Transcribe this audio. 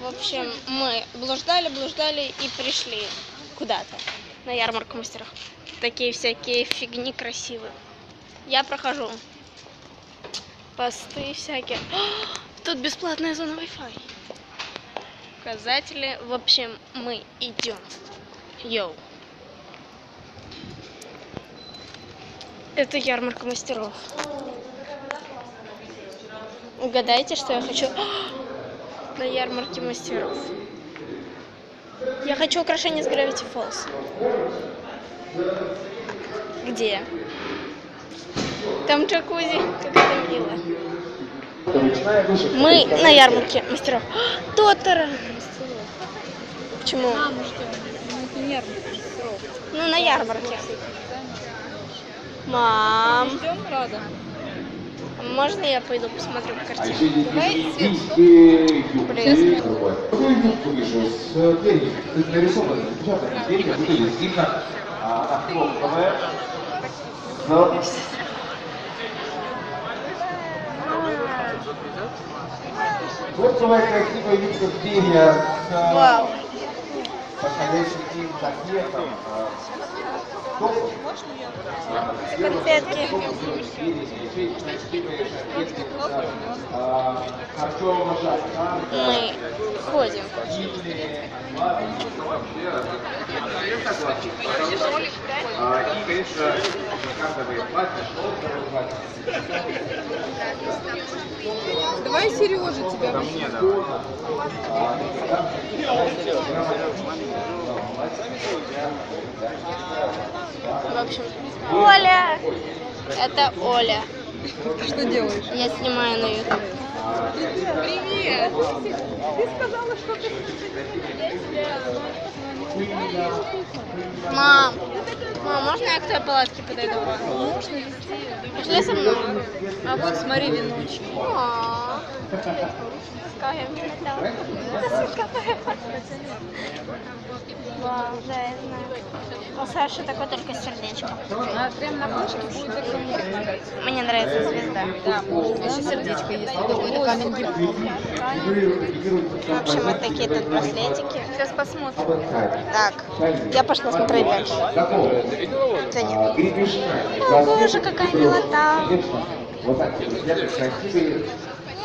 В общем, мы блуждали, блуждали и пришли куда-то на ярмарку мастеров. Такие всякие фигни красивые. Я прохожу. Посты всякие. О, тут бесплатная зона Wi-Fi. Указатели. В общем, мы идем. Йоу. Это ярмарка мастеров. Угадайте, что я хочу на ярмарке мастеров. Я хочу украшение с Gravity Falls. Где? Там джакузи, как это мило. Мы на ярмарке мастеров. Тотора! Почему? А, мы что? Это нервный срок. Ну, на ярмарке. Мам, Ждем, Рада? Можно я пойду посмотрю картину? она хлопковая. Но хлопковая красивая юбка в перья с подходящим им цветом. Конфетки. Мы ходим. Конечно, жаккардовые платья, шелковые платья. Давай Сережа тебя возьмем. В общем, Оля! Это Оля. Ты что делаешь? Я снимаю на YouTube. Привет! Ты сказала, что ты... Мам, мам, можно я к твоей палатке подойду? Можно везде. Пошли со мной. А вот смотри, веночки. О, Какая милота. Вау, да, я знаю. У Саши такое только сердечко. А прям на крышке будет только Мне нравится звезда. Да, еще сердечко есть. Какой-то камень В общем, вот такие тут браслетики. Сейчас посмотрим. Так, я пошла смотреть дальше. Да нет. О, боже, какая милота. Вот так, красивые